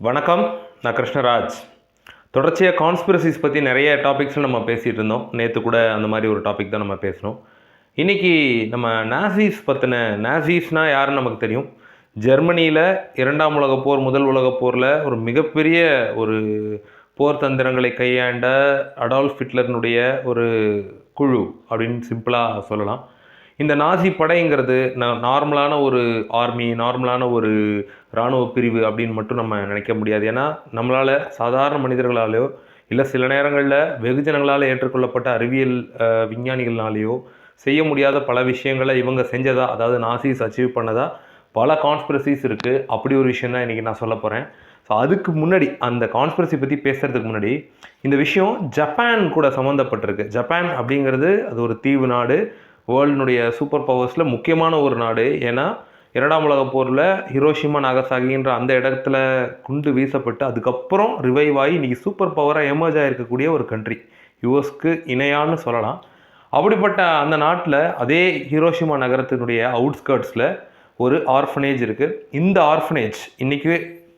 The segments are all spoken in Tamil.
வணக்கம் நான் கிருஷ்ணராஜ். தொடர்ச்சியாக கான்ஸ்பிரசிஸ் பற்றி நிறைய டாபிக்ஸில் நம்ம பேசிகிட்டு இருந்தோம். நேற்று கூட அந்த மாதிரி ஒரு டாபிக் தான் நம்ம பேசினோம். இன்றைக்கி நம்ம நாசிஸ் பற்றின நாசிஸ்னால் யாருன்னு நமக்கு தெரியும். ஜெர்மனியில் இரண்டாம் உலகப் போர் முதல் உலகப் போரில் ஒரு மிகப்பெரிய ஒரு போர் தந்திரங்களை கையாண்ட அடால்ஃப் ஹிட்லர்னுடைய ஒரு குழு அப்படின்னு சிம்பிளாக சொல்லலாம். இந்த நாசி படைங்கிறது ந- நார்மலான ஒரு ஆர்மி நார்மலான ஒரு இராணுவ பிரிவு அப்படின்னு மட்டும் நம்ம நினைக்க முடியாது. ஏன்னா நம்மளால் சாதாரண மனிதர்களாலேயோ இல்லை சில நேரங்களில் வெகுஜனங்களால் ஏற்றுக்கொள்ளப்பட்ட அறிவியல் விஞ்ஞானிகள்னாலேயோ செய்ய முடியாத பல விஷயங்களை இவங்க செஞ்சதா அதாவது நாசிஸ் அச்சீவ் பண்ணதா பல கான்ஸ்பிரசிஸ் இருக்குது அப்படி ஒரு விஷயம் தான் இன்றைக்கி நான் சொல்ல போகிறேன் ஸோ அதுக்கு முன்னாடி அந்த கான்ஸ்பிரசி பற்றி பேசுகிறதுக்கு முன்னாடி இந்த விஷயம் ஜப்பான் கூட சம்மந்தப்பட்டிருக்கு ஜப்பான் அப்படிங்கிறது அது ஒரு தீவு நாடு. வேர்ல்டினுடைய சூப்பர் பவர்ஸில் முக்கியமான ஒரு நாடு. ஏன்னா இரண்டாம் உலக போரில் ஹிரோஷிமா நாகசாகின்ற அந்த இடத்துல குண்டு வீசப்பட்டு அதுக்கப்புறம் ரிவைவ் ஆகி இன்றைக்கி சூப்பர் பவராக எமர்ஜ் ஆகிருக்கக்கூடிய ஒரு கண்ட்ரி யூஎஸ்க்கு இணையான்னு சொல்லலாம். அப்படிப்பட்ட அந்த நாட்டில் அதே ஹிரோஷிமா நகரத்தினுடைய அவுட்ஸ்கர்ட்ஸில் ஒரு ஆர்ஃபனேஜ் இருக்குது இந்த ஆர்ஃபனேஜ் இன்றைக்கி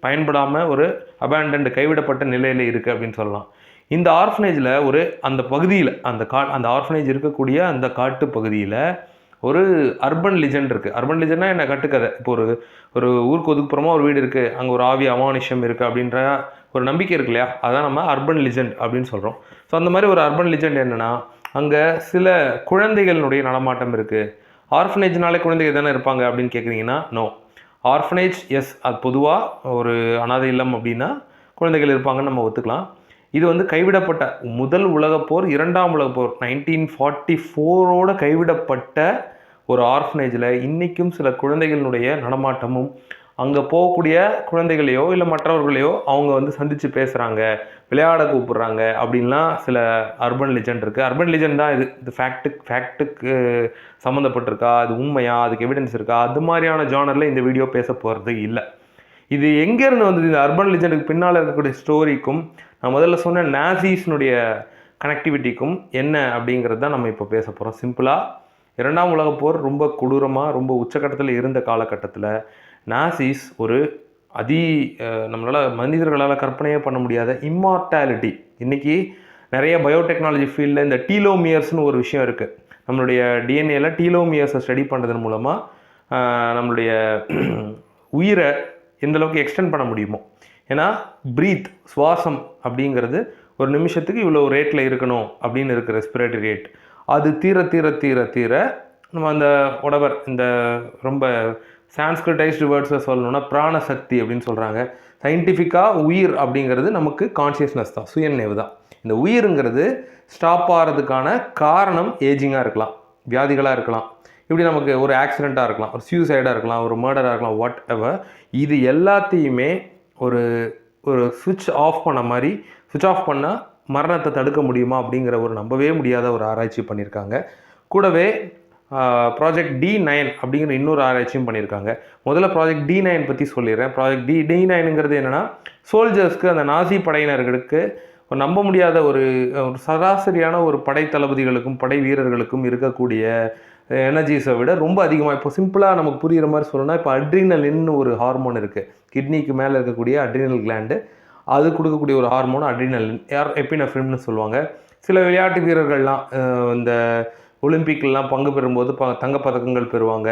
பயன்படாமல் ஒரு அபேண்டன்ட் கைவிடப்பட்ட நிலையில் இருக்குது அப்படின்னு சொல்லலாம். இந்த ஆர்ஃபனேஜில் ஒரு அந்த பகுதியில் அந்த கா அந்த ஆர்ஃபனேஜ் இருக்கக்கூடிய அந்த காட்டு பகுதியில் ஒரு அர்பன் லிஜெண்ட் இருக்குது அர்பன் லிஜெண்ட்னா என்ன? கட்டுக்கதை. இப்போ ஒரு ஒரு ஊருக்கு ஒதுக்குப்புறமா ஒரு வீடு இருக்குது அங்கே ஒரு ஆவி அமானுஷம் இருக்குது அப்படின்ற ஒரு நம்பிக்கை இருக்கு இல்லையா? அதான் நம்ம அர்பன் லிஜெண்ட் அப்படின்னு சொல்கிறோம் ஸோ அந்த மாதிரி ஒரு அர்பன் லிஜெண்ட் என்னென்னா அங்கே சில குழந்தைகளினுடைய நடமாட்டம் இருக்குது ஆர்ஃபனேஜ்னாலே குழந்தைகள் தானே இருப்பாங்க அப்படின்னு கேட்குறீங்கன்னா நோ ஆர்ஃபனேஜ் எஸ் அது பொதுவாக ஒரு அனாதை இல்லம் அப்படின்னா குழந்தைகள் இருப்பாங்கன்னு நம்ம ஒத்துக்கலாம். இது வந்து கைவிடப்பட்ட முதல் உலகப் போர் இரண்டாம் உலகப் போர். நைன்டீன் ஃபார்ட்டி ஃபோரோட கைவிடப்பட்ட ஒரு ஆர்ஃபனேஜில் இன்றைக்கும் சில குழந்தைகளினுடைய நடமாட்டமும் அங்கே போகக்கூடிய குழந்தைகளையோ இல்லை மற்றவர்களையோ அவங்க வந்து சந்தித்து பேசுகிறாங்க விளையாட கூப்பிட்றாங்க அப்படின்லாம் சில அர்பன் லெஜெண்ட் இருக்குது அர்பன் லெஜெண்ட் தான் இது. இது ஃபேக்ட்டு ஃபேக்ட்டுக்கு சம்மந்தப்பட்டிருக்கா அது உண்மையா? அதுக்கு எவிடன்ஸ் இருக்கா? அது மாதிரியான ஜானரில் இந்த வீடியோ பேச போகிறது இல்லை. இது எங்கேருந்து வந்தது? இந்த அர்பன் லெஜெண்டுக்கு பின்னால் இருக்கக்கூடிய ஸ்டோரிக்கும் நான் முதல்ல சொன்ன நாசிஸ்னுடைய கனெக்டிவிட்டிக்கும் என்ன அப்படிங்கிறது தான் நம்ம இப்போ பேச போகிறோம் சிம்பிளாக இரண்டாம் உலகப் போர் ரொம்ப கொடூரமாக ரொம்ப உச்சக்கட்டத்தில் இருந்த காலகட்டத்தில் நாசிஸ் ஒரு அதி நம்மளால் மனிதர்களால் கற்பனையே பண்ண முடியாத இம்மார்டாலிட்டி இன்றைக்கி நிறைய பயோடெக்னாலஜி ஃபீல்டில் இந்த டீலோமியர்ஸ்னு ஒரு விஷயம் இருக்குது நம்மளுடைய டிஎன்ஏல டீலோமியர்ஸை ஸ்டடி பண்ணுறதன் மூலமாக நம்மளுடைய உயிரை எந்தளவுக்கு எக்ஸ்டெண்ட் பண்ண முடியுமோ. ஏன்னா ப்ரீத் சுவாசம் அப்படிங்கிறது ஒரு நிமிஷத்துக்கு இவ்வளோ ரேட்டில் இருக்கணும் அப்படின்னு இருக்குது ரெஸ்பிரேட்டரி ரேட் அது தீர தீர தீர தீர நம்ம அந்த உடவர் இந்த ரொம்ப சான்ஸ்கிரிட்டைஸ்டு வேர்ட்ஸை சொல்லணும்னா பிராணசக்தி அப்படின்னு சொல்கிறாங்க சயின்டிஃபிக்காக உயிர் அப்படிங்கிறது நமக்கு கான்ஷியஸ்னஸ் தான் சுயநினைவு தான். இந்த உயிருங்கிறது ஸ்டாப் ஆகிறதுக்கான காரணம் ஏஜிங்காக இருக்கலாம் வியாதிகளாக இருக்கலாம். இப்படி நமக்கு ஒரு ஆக்சிடெண்ட்டாக இருக்கலாம் ஒரு சூசைடாக இருக்கலாம் ஒரு மர்டராக இருக்கலாம் வாட் எவர் இது எல்லாத்தையுமே ஒரு ஒரு சுவிட்ச் ஆஃப் பண்ண மாதிரி சுவிட்ச் ஆஃப் பண்ணால் மரணத்தை தடுக்க முடியுமா அப்படிங்கிற ஒரு நம்பவே முடியாத ஒரு ஆராய்ச்சி பண்ணியிருக்காங்க கூடவே ப்ராஜெக்ட் டி நைன் அப்படிங்கிற இன்னொரு ஆராய்ச்சியும் பண்ணியிருக்காங்க முதல்ல ப்ராஜெக்ட் டி நைன் பற்றி சொல்லிடுறேன். ப்ராஜெக்ட் டி டி நைனுங்கிறது என்னென்னா சோல்ஜர்ஸ்க்கு அந்த நாசி படையினர்களுக்கு ஒரு நம்ப முடியாத ஒரு ஒரு சராசரியான ஒரு படை தளபதிகளுக்கும் படை வீரர்களுக்கும் இருக்கக்கூடிய எனர்ஜிஸை விட ரொம்ப அதிகமாக இப்போ சிம்பிளாக நமக்கு புரிகிற மாதிரி சொல்லணும்னா இப்போ அட்ரினலின்னு ஒரு ஹார்மோன் இருக்குது கிட்னிக்கு மேலே இருக்கக்கூடிய அட்ரினல் கிளாண்டு அது கொடுக்கக்கூடிய ஒரு ஹார்மோன் அட்ரினலின் யார் எப்பினஃப்ரின்னு சொல்லுவாங்க. சில விளையாட்டு வீரர்கள்லாம் இந்த ஒலிம்பிக்லாம் பங்கு பெறும்போது ப தங்கப்பதக்கங்கள் பெறுவாங்க.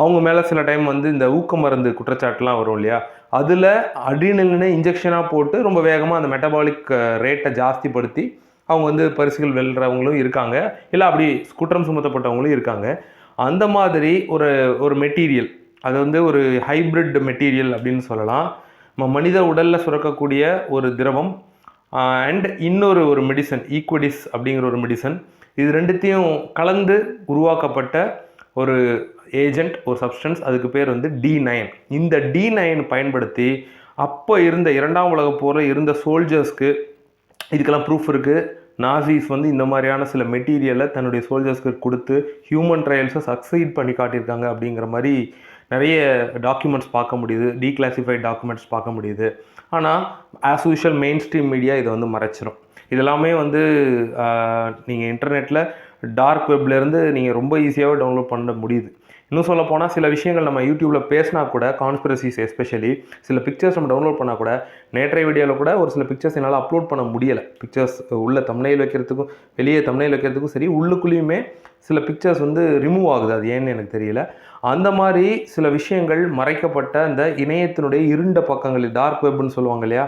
அவங்க மேலே சில டைம் வந்து இந்த ஊக்க மருந்து குற்றச்சாட்டுலாம் வரும் இல்லையா? அதில் அட்ரினலினை இன்ஜெக்ஷனாக போட்டு ரொம்ப வேகமாக அந்த மெட்டபாலிக் ரேட்டை ஜாஸ்திப்படுத்தி அவங்க வந்து பரிசுகள் வெல்றவங்களும் இருக்காங்க. இல்லை அப்படி குற்றம் சுமத்தப்பட்டவங்களும் இருக்காங்க. அந்த மாதிரி ஒரு ஒரு மெட்டீரியல் அது வந்து ஒரு ஹைப்ரிட் மெட்டீரியல் அப்படின்னு சொல்லலாம். நம்ம மனித உடலில் சுரக்கக்கூடிய ஒரு திரவம் அண்ட் இன்னொரு ஒரு மெடிசன் ஈக்வடிஸ் அப்படிங்கிற ஒரு மெடிசன். இது ரெண்டுத்தையும் கலந்து உருவாக்கப்பட்ட ஒரு ஏஜென்ட் ஒரு சப்ஸ்டன்ஸ். அதுக்கு பேர் வந்து டி நைன். இந்த டி நைன் பயன்படுத்தி அப்போ இருந்த இரண்டாம் உலக போரில் இருந்த சோல்ஜர்ஸ்க்கு இதுக்கெல்லாம் ப்ரூஃப் இருக்குது நாசிஸ் வந்து இந்த மாதிரியான சில மெட்டீரியலை தன்னுடைய சோல்ஜர்ஸ்க்கு கொடுத்து ஹியூமன் ட்ரையல்ஸை சக்சீட் பண்ணி காட்டியிருக்காங்க அப்படிங்கிற மாதிரி நிறைய டாக்குமெண்ட்ஸ் பார்க்க முடியுது. டீக்ளாசிஃபைட் டாக்குமெண்ட்ஸ் பார்க்க முடியுது. ஆனால் as usual mainstream media இதை வந்து மறைச்சிரும். இதெல்லாமே வந்து நீங்கள் இன்டர்நெட்டில் டார்க் வெப்லேருந்து நீங்கள் ரொம்ப ஈஸியாகவே டவுன்லோட் பண்ண முடியுது. இன்னும் சொல்ல போனால் சில விஷயங்கள் நம்ம யூடியூப்பில் பேசினா கூட கான்ஸ்பிரசிஸ் எஸ்பெஷலி சில பிக்சர்ஸ் நம்ம டவுன்லோட் பண்ணால் கூட நேற்றைய வீடியோவில் கூட ஒரு சில பிக்சர்ஸ் என்னால் அப்லோட் பண்ண முடியலை. பிக்சர்ஸ் உள்ள தமிழையில் வைக்கிறதுக்கும் வெளியே தமிழையில் வைக்கிறதுக்கும் சரி உள்ளுக்குள்ளேயுமே சில பிக்சர்ஸ் வந்து ரிமூவ் ஆகுது. அது ஏன்னு எனக்கு தெரியல. அந்த மாதிரி சில விஷயங்கள் மறைக்கப்பட்ட இந்த இணையத்தினுடைய இருண்ட பக்கங்கள் டார்க் வெப்னு சொல்லுவாங்க இல்லையா?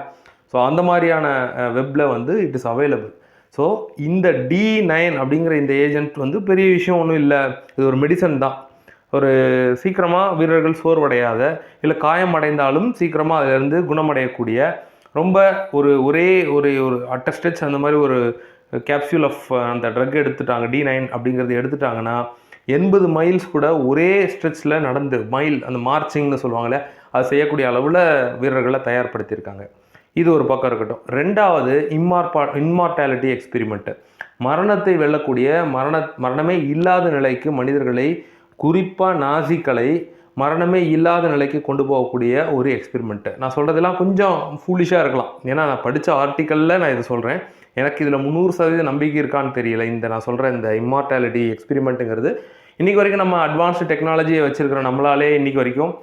ஸோ அந்த மாதிரியான வெப்பில் வந்து இட் இஸ் அவைலபிள் ஸோ இந்த டி நைன் அப்படிங்கிற இந்த ஏஜென்ட் வந்து பெரிய விஷயம் ஒன்றும் இல்லை. இது ஒரு மெடிசன் தான். ஒரு சீக்கிரமாக வீரர்கள் சோர்வடையாத இல்லை காயமடைந்தாலும் சீக்கிரமாக அதிலிருந்து குணமடையக்கூடிய ரொம்ப ஒரு ஒரே ஒரு ஒரு அட்டஸ்டச் அந்த மாதிரி ஒரு கேப்சியூல் ஆஃப் அந்த ட்ரக் எடுத்துட்டாங்க டி நைன் அப்படிங்கிறது எடுத்துட்டாங்கன்னா எண்பது மைல்ஸ் கூட ஒரே ஸ்ட்ரெச்சில் நடந்து மைல் அந்த மார்ச்சிங்னு சொல்லுவாங்கள்ல அது செய்யக்கூடிய அளவில் வீரர்களை தயார்படுத்தியிருக்காங்க. இது ஒரு பக்கம் இருக்கட்டும். ரெண்டாவது இம்மார்பா இன்மார்டாலிட்டி எக்ஸ்பிரிமெண்ட்டு மரணத்தை வெல்லக்கூடிய மரண மரணமே இல்லாத நிலைக்கு மனிதர்களை குறிப்பாக நாசிக்களை மரணமே இல்லாத நிலைக்கு கொண்டு போகக்கூடிய ஒரு எக்ஸ்பெரிமெண்ட்டு நான் சொல்கிறதெல்லாம் கொஞ்சம் ஃபூலிஷாக இருக்கலாம். ஏன்னா நான் படித்த ஆர்டிக்கலில் நான் இதை சொல்கிறேன் எனக்கு இதில் முந்நூறு சதவீத நம்பிக்கை இருக்கான்னு தெரியல. இந்த நான் சொல்கிற இந்த இம்மார்டாலிட்டி எக்ஸ்பெரிமெண்ட்டுங்கிறது இன்றைக்கி வரைக்கும் நம்ம அட்வான்ஸ்டு டெக்னாலஜியை வச்சுருக்கிற நம்மளாலே இன்றைக்கி வரைக்கும்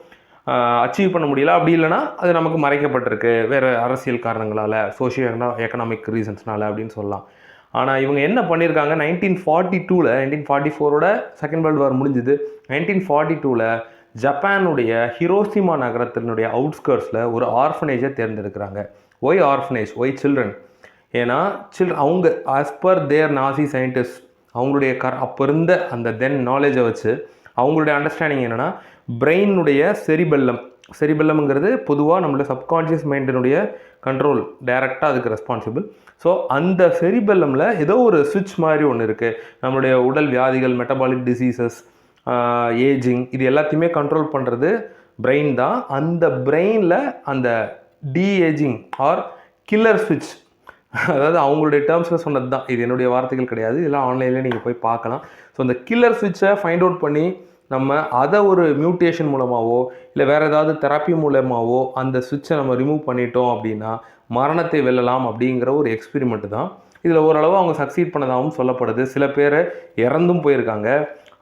அச்சீவ் பண்ண முடியல. அப்படி இல்லைனா அது நமக்கு மறைக்கப்பட்டிருக்கு. வேறு அரசியல் காரணங்களால் சோஷியோ எக்கனாமிக் ரீசன்ஸ்னால அப்படின்னு சொல்லலாம். ஆனால் இவங்க என்ன பண்ணியிருக்காங்க நைன்டீன் ஃபார்ட்டி டூவில் நைன்டீன் ஃபார்ட்டி ஃபோரோட செகண்ட் வேர்ல்டு வார் முடிஞ்சுது. நைன்டீன் ஃபார்ட்டி டூவில் ஜப்பானுடைய ஹிரோசிமா நகரத்தினுடைய அவுட்ஸ்கர்ட்ஸில் ஒரு ஆர்ஃபனேஜை தேர்ந்தெடுக்கிறாங்க. ஒய் ஆர்ஃபனேஜ் ஒய் சில்ட்ரன் ஏன்னா சில் அவங்க as per their Nazi scientist அவங்களுடைய கர் அப்போ இருந்த அந்த தென் நாலேஜை வச்சு அவங்களுடைய அண்டர்ஸ்டாண்டிங் என்னென்னா பிரெயினுடைய செரிபெல்லம் செரிபெல்லம்ங்கிறது பொதுவாக நம்மளுடைய சப்கான்ஷியஸ் மைண்டினுடைய கண்ட்ரோல் டைரெக்டாக அதுக்கு ரெஸ்பான்சிபிள் ஸோ அந்த செரிபெல்லமில் ஏதோ ஒரு சுவிட்ச் மாதிரி ஒன்று இருக்குது நம்மளுடைய உடல் வியாதிகள் மெட்டபாலிக் டிசீசஸ் ஏஜிங் இது எல்லாத்தையுமே கண்ட்ரோல் பண்ணுறது பிரெயின் தான். அந்த பிரெயினில் அந்த டிஏஜிங் ஆர் கில்லர் சுவிட்ச் அதாவது அவங்களுடைய டேர்ம்ஸில் சொன்னது தான். இது என்னுடைய வார்த்தைகள் கிடையாது. இதெல்லாம் ஆன்லைனில் நீங்கள் போய் பார்க்கலாம். ஸோ அந்த கில்லர் சுவிட்சை ஃபைண்ட் அவுட் பண்ணி நம்ம அதை ஒரு மியூட்டேஷன் மூலமாகவோ இல்லை வேறு ஏதாவது தெரப்பி மூலமாகவோ அந்த சுவிட்சை நம்ம ரிமூவ் பண்ணிட்டோம் அப்படின்னா மரணத்தை வெல்லலாம் அப்படிங்கிற ஒரு எக்ஸ்பெரிமெண்ட் தான். இதில் ஓரளவு அவங்க சக்சீட் பண்ணதாகவும் சொல்லப்படுது. சில பேர் இறந்தும் போயிருக்காங்க.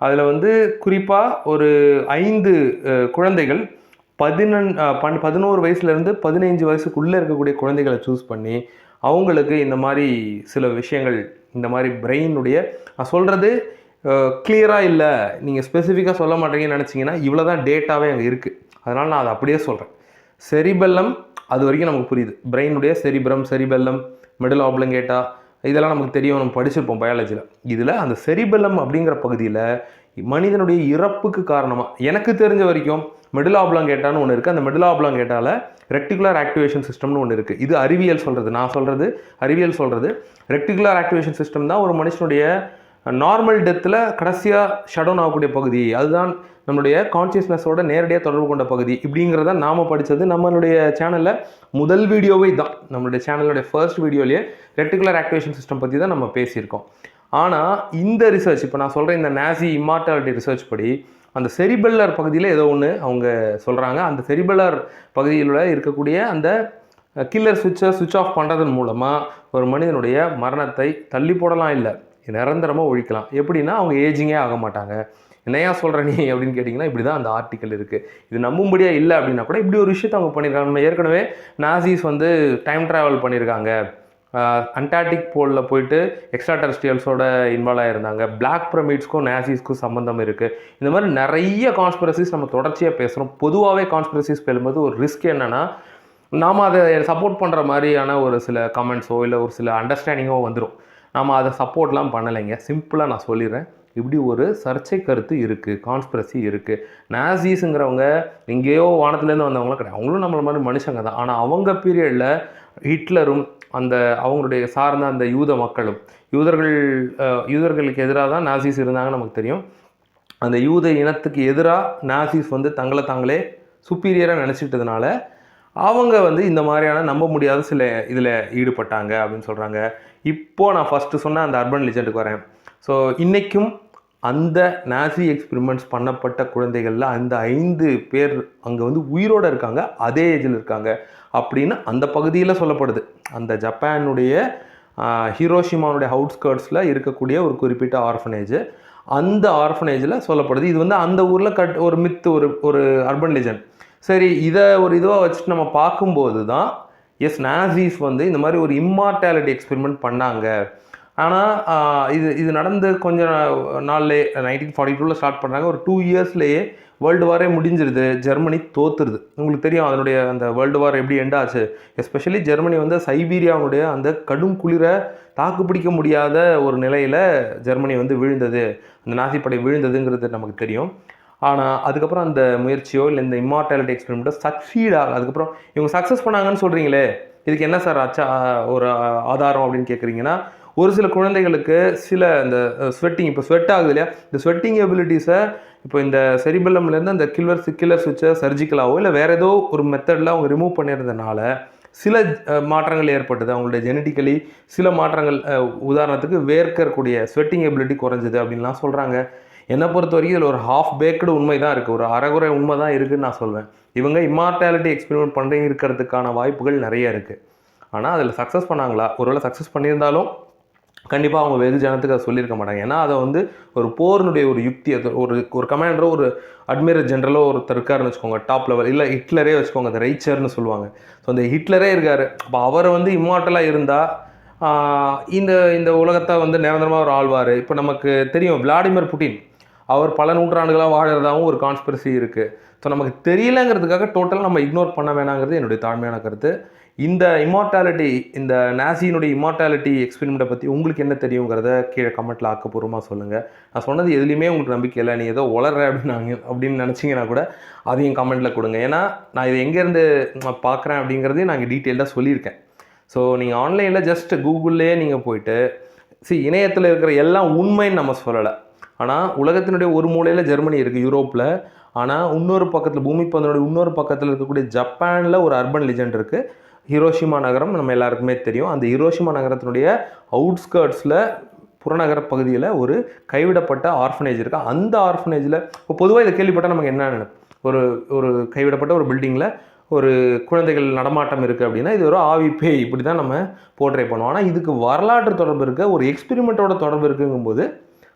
அதில் வந்து குறிப்பாக ஒரு ஐந்து குழந்தைகள் பதினெண் பன் பதினோரு வயசுலேருந்து பதினைஞ்சு வயசுக்குள்ளே இருக்கக்கூடிய குழந்தைகளை சூஸ் பண்ணி அவங்களுக்கு இந்த மாதிரி சில விஷயங்கள் இந்த மாதிரி பிரெயினுடைய நான் சொல்கிறது கிளியராக இல்லை. நீங்கள் ஸ்பெசிஃபிக்காக சொல்ல மாட்டீங்கன்னு நினச்சிங்கன்னா இவ்வளோ தான் டேட்டாவே அங்கே இருக்குது அதனால் நான் அதை அப்படியே சொல்கிறேன் செரிபெல்லம் அது வரைக்கும் நமக்கு புரியுது. பிரெயினுடைய செரிபிரம் செரிபெல்லம் மிடில் ஆப்ளங்கேட்டா இதெல்லாம் நமக்கு தெரியும். நம்ம படிச்சிருப்போம் பயாலஜியில் இதில் அந்த செரிபெல்லம் அப்படிங்கிற பகுதியில் மனிதனுடைய இறப்புக்கு காரணமாக எனக்கு தெரிஞ்ச வரைக்கும் மிடில் ஆப்ளாங்கேட்டான்னு ஒன்று இருக்குது அந்த மிடில் ஆப்ளாங்கேட்டாவில் ரெக்டிகுலர் ஆக்டிவேஷன் சிஸ்டம்னு ஒன்று இருக்குது இது அறிவியல் சொல்கிறது நான் சொல்கிறது அறிவியல் சொல்கிறது ரெக்டிகுலர் ஆக்டிவேஷன் சிஸ்டம் தான் ஒரு மனுஷனுடைய நார்மல் டெத்தில் கடைசியாக ஷடவுன் ஆகக்கூடிய பகுதி. அதுதான் நம்மளுடைய கான்சியஸ்னஸோட நேரடியாக தொடர்பு கொண்ட பகுதி. இப்படிங்கிறத நாம் படித்தது நம்மளுடைய சேனலில் முதல் வீடியோவே தான் நம்மளுடைய சேனலுடைய ஃபர்ஸ்ட் வீடியோலேயே ரெட்டிகுலர் ஆக்டிவேஷன் சிஸ்டம் பற்றி தான் நம்ம பேசியிருக்கோம். ஆனால் இந்த ரிசர்ச் இப்போ நான் சொல்கிற இந்த நாசி இம்மார்டாலிட்டி ரிசர்ச் படி அந்த செரிபெல்லர் பகுதியில் ஏதோ ஒன்று அவங்க சொல்கிறாங்க அந்த செரிபெல்லர் பகுதியில் இருக்கக்கூடிய அந்த கில்லர் சுவிட்சை சுவிட்ச் ஆஃப் பண்ணுறதன் மூலமாக ஒரு மனிதனுடைய மரணத்தை தள்ளி போடலாம் இல்லை. நிரந்தரமாக ஒழிக்கலாம். எப்படின்னா அவங்க ஏஜிங்கே ஆக மாட்டாங்க. என்னையா சொல்கிற நீ அப்படின்னு கேட்டிங்கன்னா இப்படி தான் அந்த ஆர்டிக்கல் இருக்குது இது நம்பும்படியாக இல்லை அப்படின்னா கூட இப்படி ஒரு விஷயத்தை அவங்க பண்ணியிருக்காங்க நம்ம ஏற்கனவே நாசிஸ் வந்து டைம் ட்ராவல் பண்ணியிருக்காங்க அண்டார்டிக் போலில் போயிட்டு எக்ஸ்ட்ரா டெரஸ்ட்ரியல்ஸோட இன்வால்வ் ஆகிருந்தாங்க பிளாக் பிரமிட்ஸ்க்கும் நேசிஸ்க்கும் சம்மந்தம் இருக்குது இந்த மாதிரி நிறைய கான்ஸ்பிரசிஸ் நம்ம தொடர்ச்சியாக பேசுகிறோம் பொதுவாகவே கான்ஸ்பிரசிஸ் பேசும்போது ஒரு ரிஸ்க் என்னென்னா நாம் அதை சப்போர்ட் பண்ணுற மாதிரியான ஒரு சில கமெண்ட்ஸோ இல்லை ஒரு சில அண்டர்ஸ்டாண்டிங்கோ வந்துடும் நாம் அதை சப்போர்ட்லாம் பண்ணலைங்க. சிம்பிளாக நான் சொல்லிடுறேன். இப்படி ஒரு சர்ச்சை கருத்து இருக்குது கான்ஸ்பிரசி இருக்குது நாசிஸுங்கிறவங்க எங்கேயோ வானத்துலேருந்து வந்தவங்களும் கிடையாது. அவங்களும் நம்மள மாதிரி மனுஷங்க தான். ஆனால் அவங்க பீரியடில் ஹிட்லரும் அந்த அவங்களுடைய சார்ந்த அந்த யூத மக்களும். யூதர்கள் யூதர்களுக்கு எதிராக தான் நாசிஸ் இருந்தாங்கன்னு நமக்கு தெரியும். அந்த யூத இனத்துக்கு எதிராக நாசிஸ் வந்து தங்களை தாங்களே சுப்பீரியராக நினச்சிட்டதுனால அவங்க வந்து இந்த மாதிரியான நம்ப முடியாத சில இதில் ஈடுபட்டாங்க அப்படின்னு சொல்கிறாங்க இப்போது நான் ஃபஸ்ட்டு சொன்ன அந்த அர்பன் லிஜெண்டுக்கு வரேன். ஸோ இன்றைக்கும் அந்த நாசி எக்ஸ்பிரிமெண்ட்ஸ் பண்ணப்பட்ட குழந்தைகளில் அந்த ஐந்து பேர் அங்கே வந்து உயிரோடு இருக்காங்க அதே ஏஜில் இருக்காங்க அப்படின்னு அந்த பகுதியில் சொல்லப்படுது. அந்த ஜப்பானுடைய ஹீரோஷிமானுடைய அவுட்ஸ்கர்ட்ஸில் இருக்கக்கூடிய ஒரு குறிப்பிட்ட ஆர்ஃபனேஜ் அந்த ஆர்ஃபனேஜில் சொல்லப்படுது. இது வந்து அந்த ஊரில் கட் ஒரு மித்து ஒரு ஒரு அர்பன் லெஜண்ட் சரி இதை ஒரு இதுவாக வச்சுட்டு நம்ம பார்க்கும்போது தான் எஸ் நாசிஸ் வந்து இந்த மாதிரி ஒரு இம்மார்டாலிட்டி எக்ஸ்பெரிமெண்ட் பண்ணாங்க. ஆனால் இது இது நடந்து கொஞ்சம் நாள்லே நைன்டீன் ஃபார்ட்டி டூவில் ஸ்டார்ட் பண்ணுறாங்க ஒரு டூ இயர்ஸ்லேயே வேர்ல்டு வாரே முடிஞ்சிருது. ஜெர்மனி தோத்துருது. உங்களுக்கு தெரியும் அதனுடைய அந்த வேர்ல்டு வார் எப்படி எண்ட் ஆச்சு? எஸ்பெஷலி ஜெர்மனி வந்து சைபீரியாவுடைய அந்த கடும் குளிரை தாக்கு பிடிக்க முடியாத ஒரு நிலையில் ஜெர்மனி வந்து விழுந்தது. அந்த நாசிப்படை விழுந்ததுங்கிறது நமக்கு தெரியும். ஆனால் அதுக்கப்புறம் அந்த முயற்சியோ இல்லை இந்த இம்மார்டாலிட்டி எக்ஸ்பெரிமெண்ட்டோ சக்சீட் ஆக அதுக்கப்புறம் இவங்க சக்ஸஸ் பண்ணாங்கன்னு சொல்கிறீங்களே இதுக்கு என்ன சார் அச்சா ஒரு ஆதாரம் அப்படின்னு கேட்குறீங்கன்னா ஒரு சில குழந்தைகளுக்கு சில இந்த ஸ்வெட்டிங் இப்போ ஸ்வெட் ஆகுது இல்லையா? இந்த ஸ்வெட்டிங் எபிலிட்டிஸை இப்போ இந்த செரிபல்லம்லேருந்து அந்த கில்லர் கில்லர் சுவிட்சை சர்ஜிக்கலாவோ இல்லை வேறு ஏதோ ஒரு மெத்தடில் அவங்க ரிமூவ் பண்ணியிருந்தனால சில மாற்றங்கள் ஏற்பட்டது அவங்களுடைய ஜெனட்டிக்கலி சில மாற்றங்கள் உதாரணத்துக்கு வேர்க்கக்கூடிய ஸ்வெட்டிங் எபிலிட்டி குறைஞ்சது அப்படின்லாம் சொல்கிறாங்க என்னை பொறுத்த வரைக்கும் இதில் ஒரு ஹாஃப் பேக்கடு உண்மை தான் இருக்குது ஒரு அறகுறை உண்மை தான் இருக்குதுன்னு நான் சொல்வேன். இவங்க இம்மார்டாலிட்டி எக்ஸ்பெரிமெண்ட் பண்ணுறீங்க இருக்கிறதுக்கான வாய்ப்புகள் நிறைய இருக்குது ஆனால் அதில் சக்ஸஸ் பண்ணாங்களா? ஒருவேளை சக்ஸஸ் பண்ணியிருந்தாலும் கண்டிப்பாக அவங்க வெகு ஜனத்துக்கு அதை சொல்லியிருக்க மாட்டாங்க. ஏன்னா அதை வந்து ஒரு போரினுடைய ஒரு யுக்தி அது ஒரு ஒரு கமாண்டரோ ஒரு அட்மிரல் ஜென்ரலோ ஒருத்தர் இருக்காருன்னு வச்சுக்கோங்க டாப் லெவல் இல்லை ஹிட்லரே வச்சுக்கோங்க அந்த ரைச்சர்னு சொல்லுவாங்க. ஸோ அந்த ஹிட்லரே இருக்கார். அப்போ அவர் வந்து இம்மார்ட்டலாக இருந்தால் இந்த இந்த உலகத்தை வந்து நிரந்தரமாக ஒரு ஆழ்வார் இப்போ நமக்கு தெரியும் விளாடிமிர் புட்டின் அவர் பல நூற்றாண்டுகளாக வாழறதாகவும் ஒரு கான்ஸ்பிரசி இருக்குது ஸோ நமக்கு தெரியலங்கிறதுக்காக டோட்டலாக நம்ம இக்னோர் பண்ண வேணாங்கிறது என்னுடைய தாழ்மையான கருத்து. இந்த இம்மார்டாலிட்டி இந்த நாசியினுடைய இம்மார்டாலிட்டி எக்ஸ்பெரிமெண்ட்டை பற்றி உங்களுக்கு என்ன தெரியுங்கிறத கீழே கமெண்ட்டில் ஆக்கப்பூர்வமாக சொல்லுங்கள் நான் சொன்னது எதுலேயுமே உங்களுக்கு நம்பிக்கை இல்லை. நீ ஏதோ வளர்ற அப்படின்னாங்க அப்படின்னு நினச்சிங்கன்னா கூட அதையும் கமெண்ட்டில் கொடுங்க. ஏன்னா நான் இது எங்கேருந்து நான் பார்க்குறேன் அப்படிங்கிறதையும் நான் டீட்டெயில்டாக சொல்லியிருக்கேன். ஸோ நீங்கள் ஆன்லைனில் ஜஸ்ட் கூகுள்லேயே நீங்கள் போயிட்டு சி இணையத்தில் இருக்கிற எல்லாம் உண்மைன்னு நம்ம சொல்லலை. ஆனால் உலகத்தினுடைய ஒரு மூலையில் ஜெர்மனி இருக்குது யூரோப்பில் ஆனால் இன்னொரு பக்கத்தில் பூமி பந்தனுடைய இன்னொரு பக்கத்தில் இருக்கக்கூடிய ஜப்பானில் ஒரு அர்பன் லெஜெண்ட் இருக்குது ஹிரோஷிமா நகரம் நம்ம எல்லாருக்குமே தெரியும். அந்த ஹிரோஷிமா நகரத்தினுடைய அவுட்ஸ்கர்ட்ஸில் புறநகர பகுதியில் ஒரு கைவிடப்பட்ட ஆர்ஃபனேஜ் இருக்குது அந்த ஆர்ஃபனேஜில் இப்போ பொதுவாக இதை கேள்விப்பட்டால் நமக்கு என்ன நினைப்பு? ஒரு ஒரு கைவிடப்பட்ட ஒரு பில்டிங்கில் ஒரு குழந்தைகள் நடமாட்டம் இருக்குது அப்படின்னா இது ஒரு ஆவி பேய் இப்படி தான் நம்ம போர்ட்ரே பண்ணுவோம். ஆனால் இதுக்கு வரலாற்று தொடர்பு இருக்க ஒரு எக்ஸ்பெரிமெண்ட்டோட தொடர்பு இருக்குங்கும்போது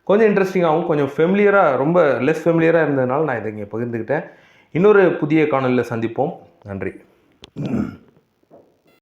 கொஞ்சம் இன்ட்ரெஸ்டிங்காகவும் கொஞ்சம் ஃபெமிலியராக ரொம்ப லெஸ் ஃபெமிலியராக இருந்ததுனால நான் இதை இங்கே பகிர்ந்துக்கிட்டேன் இன்னொரு புதிய காணொலியில் சந்திப்போம். நன்றி.